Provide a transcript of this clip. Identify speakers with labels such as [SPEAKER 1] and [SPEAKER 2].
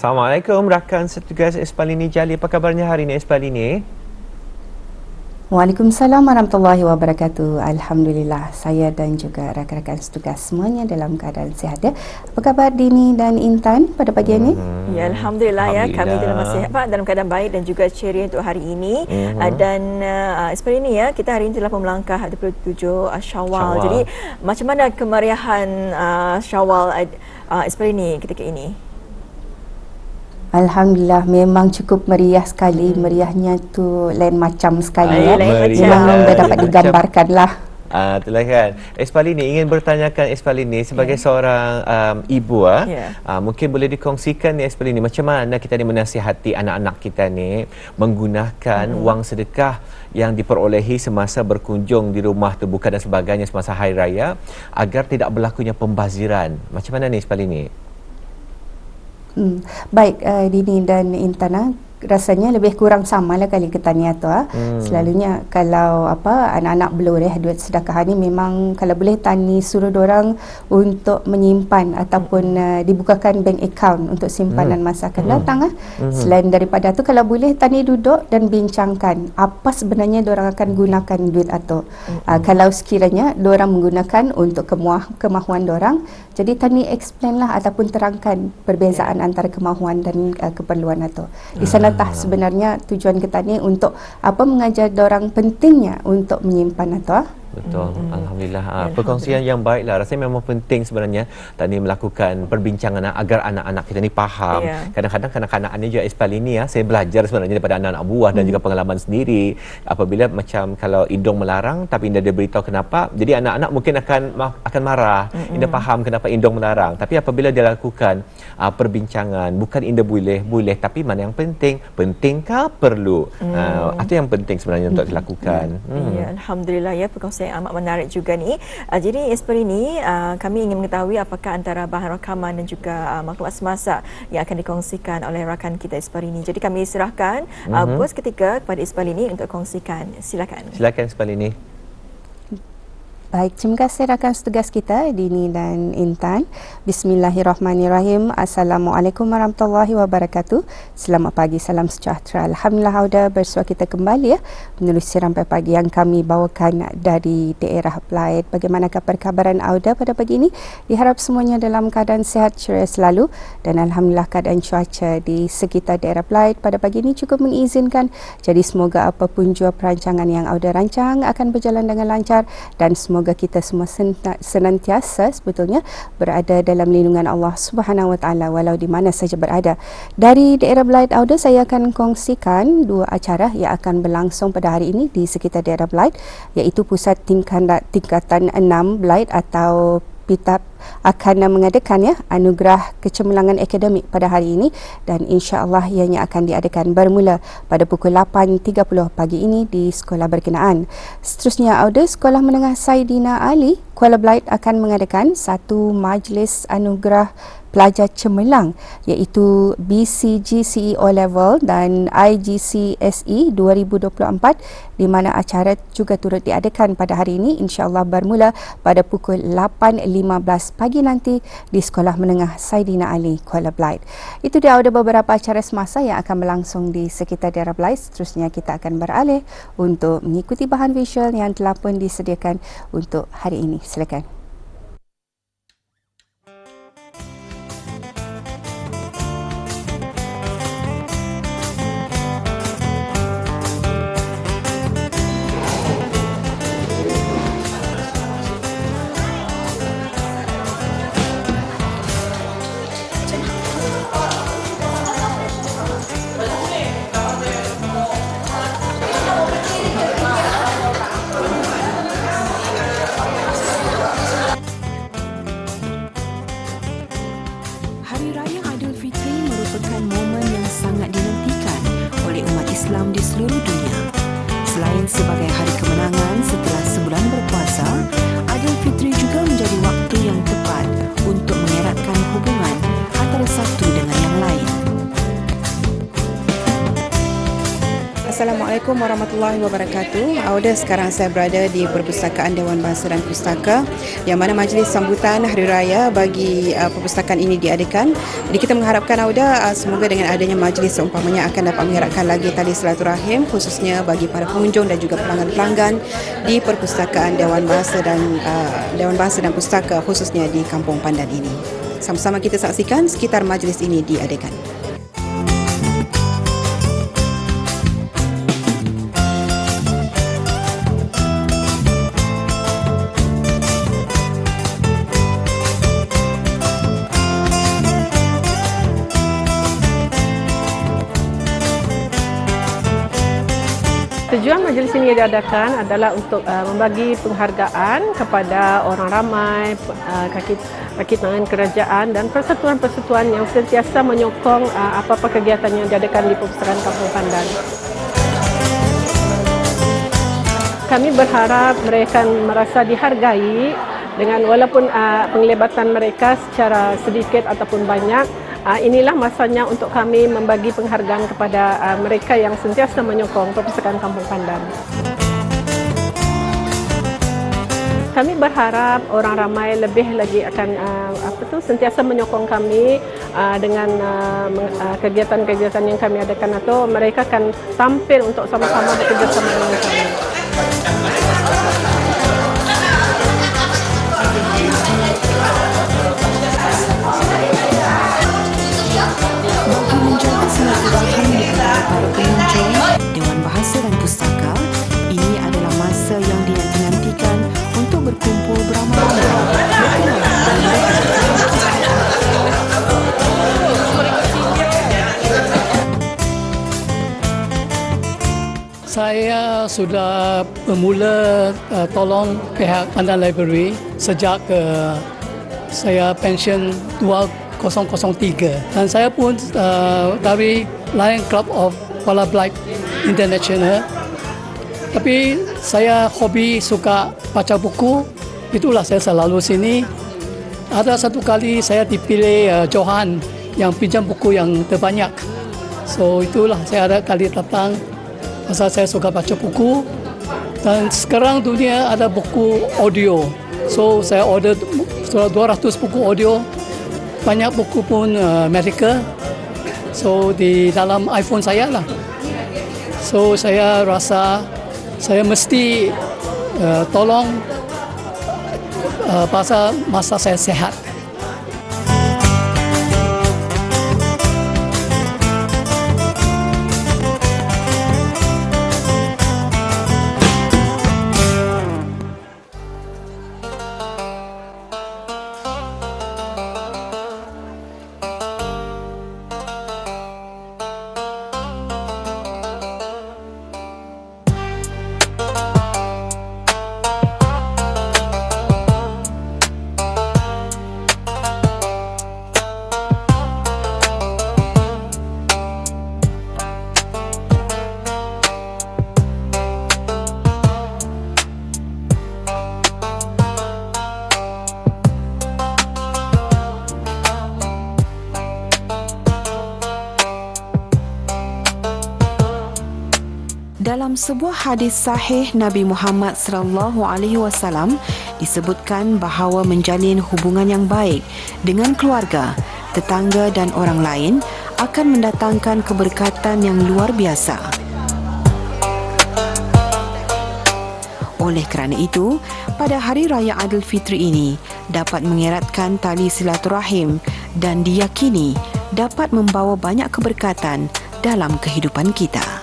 [SPEAKER 1] Assalamualaikum rakan setugas Espalini Jali. Apa kabarnya hari ini Espalini?
[SPEAKER 2] Waalaikumsalam warahmatullahi wabarakatuh. Alhamdulillah saya dan juga rakan-rakan setugas semuanya dalam keadaan sihat ya. Apa khabar Dini dan Intan pada pagi ini?
[SPEAKER 3] Hmm. Ya Alhamdulillah, ya kami dalam masih apa dalam keadaan baik dan juga ceria untuk hari ini. Uh-huh. Uh, dan uh, seperti ini ya kita hari ini telah melangkah 27 uh, Syawal. Syawal. Jadi macam mana kemeriahan uh, Syawal uh, seperti ini ketika ini?
[SPEAKER 2] Alhamdulillah memang cukup meriah sekali. Hmm. Meriahnya tu lain macam sekali
[SPEAKER 3] Ay,
[SPEAKER 2] ya. Memang macam. dapat digambarkan lah.
[SPEAKER 1] Ah, itulah kan. Espalini ingin bertanyakan Espalini sebagai yeah. seorang um, ibu ah. Yeah. Uh, mungkin boleh dikongsikan ni Espalini macam mana kita ni menasihati anak-anak kita ni menggunakan hmm. wang sedekah yang diperolehi semasa berkunjung di rumah terbuka dan sebagainya semasa hari raya agar tidak berlakunya pembaziran. Macam mana ni Espalini?
[SPEAKER 2] Hmm. Baik uh, Dini dan Intana rasanya lebih kurang sama lah kali ketanya tu ah. Hmm. Selalunya kalau apa anak-anak belureh duit sedekah ni memang kalau boleh tani suruh orang untuk menyimpan ataupun uh, dibukakan bank account untuk simpanan hmm. masa akan hmm. datang ah. Hmm. Selain daripada tu kalau boleh tani duduk dan bincangkan apa sebenarnya orang akan gunakan duit atau hmm. uh, kalau sekiranya orang menggunakan untuk kemuah kemahuan orang jadi tani explain lah ataupun terangkan perbezaan yeah. antara kemahuan dan uh, keperluan atau di sana adakah sebenarnya tujuan kita ni untuk apa mengajar orang pentingnya untuk menyimpan atau
[SPEAKER 1] Betul. Hmm. Alhamdulillah. Ya, Perkongsian yang baiklah. Rasanya memang penting sebenarnya tadi melakukan perbincangan agar anak-anak kita ni faham. Yeah. Kadang-kadang kanak-kanak ni juga espal ini ya, saya belajar sebenarnya daripada anak-anak buah hmm. dan juga pengalaman sendiri. Apabila macam kalau indung melarang tapi Indah dia beritahu kenapa, jadi anak-anak mungkin akan akan marah. Hmm. Indah faham kenapa indung melarang. Tapi apabila dia lakukan uh, perbincangan, bukan Indah boleh, boleh tapi mana yang penting? Pentingkah perlu? Hmm. Uh, itu yang penting sebenarnya untuk dilakukan.
[SPEAKER 3] Hmm. Ya, alhamdulillah ya perkongsian saya amat menarik juga ni. Uh, jadi seperti ini uh, kami ingin mengetahui apakah antara bahan rakaman dan juga uh, maklumat semasa yang akan dikongsikan oleh rakan kita Isparini. Jadi kami serahkan uh, mm-hmm. bos ketika kepada Isparini untuk kongsikan. Silakan.
[SPEAKER 1] Silakan Isparini.
[SPEAKER 2] Baik, terima kasih rakan setugas kita Dini dan Intan. Bismillahirrahmanirrahim. Assalamualaikum warahmatullahi wabarakatuh. Selamat pagi, salam sejahtera. Alhamdulillah Auda bersua kita kembali ya menerusi rampai pagi yang kami bawakan dari daerah Blaid. Bagaimanakah perkabaran Auda pada pagi ini? Diharap semuanya dalam keadaan sihat ceria selalu dan alhamdulillah keadaan cuaca di sekitar daerah Blaid pada pagi ini cukup mengizinkan. Jadi semoga apapun jua perancangan yang Auda rancang akan berjalan dengan lancar dan semoga semoga kita semua senantiasa sebetulnya berada dalam lindungan Allah Subhanahu Wa Taala walau di mana saja berada. Dari daerah Belaid Auda saya akan kongsikan dua acara yang akan berlangsung pada hari ini di sekitar daerah Belaid iaitu pusat tingkatan tingkatan 6 Belaid atau PITAP akan mengadakan ya anugerah kecemerlangan akademik pada hari ini dan insya-Allah ianya akan diadakan bermula pada pukul 8.30 pagi ini di sekolah berkenaan. Seterusnya Auda Sekolah Menengah Saidina Ali Kuala Belait akan mengadakan satu majlis anugerah pelajar cemerlang iaitu BCG CEO level dan IGCSE 2024 di mana acara juga turut diadakan pada hari ini insyaallah bermula pada pukul 8.15 pagi nanti di Sekolah Menengah Saidina Ali Kuala Belait. Itu dia ada beberapa acara semasa yang akan berlangsung di sekitar daerah Belait. Seterusnya kita akan beralih untuk mengikuti bahan visual yang telah pun disediakan untuk hari ini. Silakan.
[SPEAKER 4] Assalamualaikum warahmatullahi wabarakatuh. Auda sekarang saya berada di Perpustakaan Dewan Bahasa dan Pustaka yang mana majlis sambutan Hari Raya bagi uh, perpustakaan ini diadakan. Jadi kita mengharapkan Auda uh, semoga dengan adanya majlis seumpamanya akan dapat mengeratkan lagi tali silaturahim khususnya bagi para pengunjung dan juga pelanggan-pelanggan di Perpustakaan Dewan Bahasa dan uh, Dewan Bahasa dan Pustaka khususnya di Kampung Pandan ini. Sama-sama kita saksikan sekitar majlis ini diadakan.
[SPEAKER 5] Tujuan majlis ini diadakan adalah untuk uh, membagi penghargaan kepada orang ramai, uh, kaki, kaki tangan kerajaan dan persatuan-persatuan yang sentiasa menyokong uh, apa-apa kegiatan yang diadakan di Perpustakaan Kampung Pandan. Kami berharap mereka merasa dihargai dengan walaupun uh, penglibatan mereka secara sedikit ataupun banyak Uh, inilah masanya untuk kami membagi penghargaan kepada uh, mereka yang sentiasa menyokong Perpustakaan Kampung Pandan. Kami berharap orang ramai lebih lagi akan uh, apa tu sentiasa menyokong kami uh, dengan uh, uh, kegiatan-kegiatan yang kami adakan atau mereka akan tampil untuk sama-sama bekerjasama dengan kami.
[SPEAKER 4] Dewan Bahasa dan Pustaka ini adalah masa yang dinanti-nantikan untuk berkumpul beramai-ramai.
[SPEAKER 6] Saya sudah bermula uh, tolong pihak Pandan Library sejak uh, saya pension 2003 dan saya pun uh, dari Lion Club of Kuala Black International. Tapi saya hobi suka baca buku. Itulah saya selalu sini. Ada satu kali saya dipilih uh, Johan yang pinjam buku yang terbanyak. So itulah saya ada kali datang pasal saya suka baca buku. Dan sekarang dunia ada buku audio. So saya order 200 buku audio. Banyak buku pun uh, Amerika so di dalam iPhone saya lah. So saya rasa saya mesti uh, tolong uh, pasal masa saya sehat
[SPEAKER 4] Dalam sebuah hadis sahih Nabi Muhammad sallallahu alaihi wasallam disebutkan bahawa menjalin hubungan yang baik dengan keluarga, tetangga dan orang lain akan mendatangkan keberkatan yang luar biasa. Oleh kerana itu, pada Hari Raya Aidilfitri ini dapat mengeratkan tali silaturahim dan diyakini dapat membawa banyak keberkatan dalam kehidupan kita.